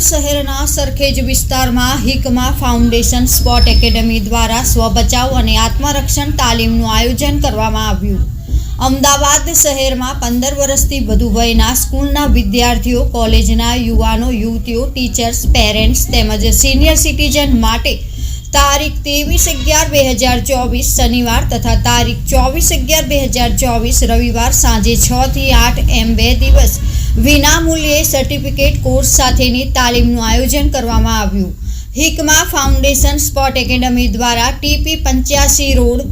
શહેરના સરખેજ વિસ્તારમાં હિકમા foundation sport academy દ્વારા સ્વબચાવ અને આત્મરક્ષણ તાલીમનું આયોજન કરવામાં આવ્યું. અમદાવાદ શહેરમાં પંદર વર્ષથી વધુ વયના સ્કૂલના વિદ્યાર્થીઓ, કોલેજના યુવાનો, યુવતીઓ, ટીચર્સ, પેરેન્ટ્સ તેમજ સિનિયર સિટીઝન માટે તારીખ ત્રેવીસ અગિયાર બે હજાર ચોવીસ શનિવાર તથા તારીખ ચોવીસ અગિયાર બે હજાર ચોવીસ રવિવાર સાંજે છ થી આઠ એમ બે દિવસ વિનામૂલ્યે સર્ટિફિકેટ કોર્સ સાથેની તાલીમનું આયોજન કરવામાં આવ્યું. હિકમા ફાઉન્ડેશન સ્પોર્ટ એકેડમી દ્વારા ટીપી પંચ્યાસી road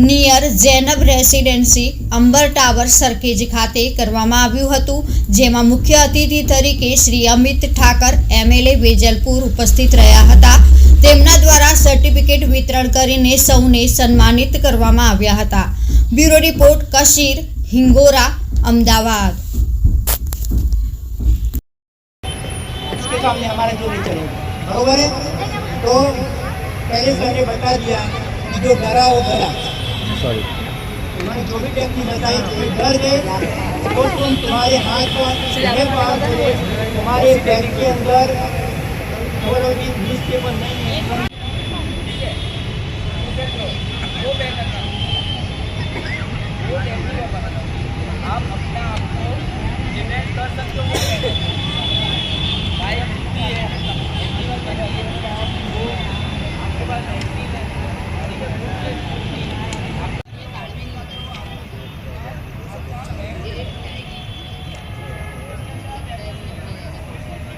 near Zenab residency Ambar tower Sarkhej ખાતે કરવામાં આવ્યું હતું જેમાં મુખ્ય અતિથિ તરીકે શ્રી અમિત ઠાકર એમએલએ વેજલપુર ઉપસ્થિત રહ્યા હતા તેમના દ્વારા સર્ટિફિકેટ વિતરણ કરીને સૌને સન્માનિત કરવામાં આવ્યા હતા બ્યુરો રિપોર્ટ કશીર હિંગોરા અમદાવાદ उसके सामने हमारा जो नहीं चलेगा बरोबर है तो पहले सर ने बता दिया कि जो डरा वो डरा सॉरी उन्होंने जो भी टेक्निक बताई कि डर गए तो तुम तुम्हारे हाथ पर सीधे पास से तुम्हारे बैग के अंदर बोलो कि न्यूज पेपर नहीं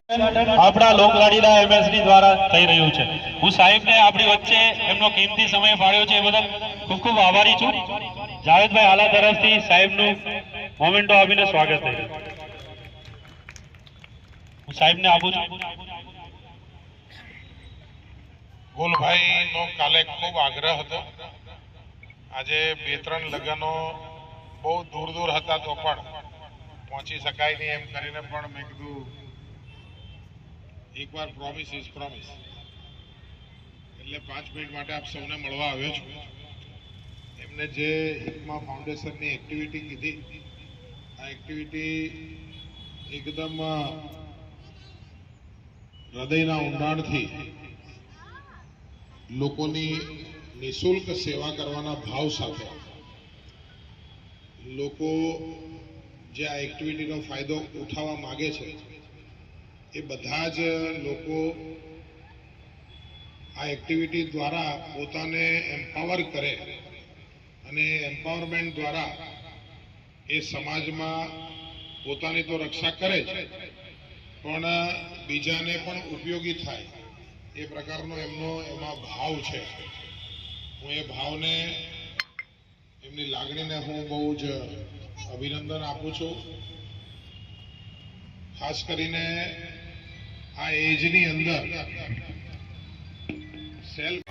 આપણા લોકલાડીલા એમએસડી દ્વારા થઈ રહ્યું છે. હું સાહેબને આપણી વચ્ચે એમનો કિંમતી સમય ફાળ્યો છે એ બદલ ખૂબ ખૂબ આભારી છું. જાવેદભાઈ આલા તરફથી સાહેબનું મોમેન્ટો આપીને સ્વાગત થઈ રહ્યું. હું સાહેબને આપું છું. ગુલભાઈ નો કાલે ખૂબ આગ્રહ હતો. આજે બે ત્રણ લગ્નો બહુ દૂર દૂર હતા તો પણ પહોંચી શકાય નહીં એમ કરીને પણ મેં કીધું એકવાર પ્રોમિસ ઇઝ પ્રોમિસ એટલે પાંચ મિનિટ માટે આપ સૌને મળવા આવ્યો છું. એમને જે હિકમા ફાઉન્ડેશનની એક્ટિવિટી કીધી, આ એક્ટિવિટી એકદમ હૃદયના ઊંડાણથી લોકોની નિશુલ્ક સેવા કરવાના ભાવ સાથે. લોકો જે આ એક્ટિવિટીનો ફાયદો ઉઠાવવા માગે છે એ બધા જ લોકો આ એક્ટિવિટી દ્વારા પોતાને એમ્પાવર કરે અને એમ્પાવરમેન્ટ દ્વારા એ સમાજમાં પોતાની તો રક્ષા કરે જ. પણ બીજાને પણ ઉપયોગી થાય એ પ્રકારનો એમનો એમાં ભાવ છે. હું એ ભાવને એમની લાગણીને હું બહુ જ અભિનંદન આપું છું. ખાસ કરીને આ એજની અંદર. સેલ્ફ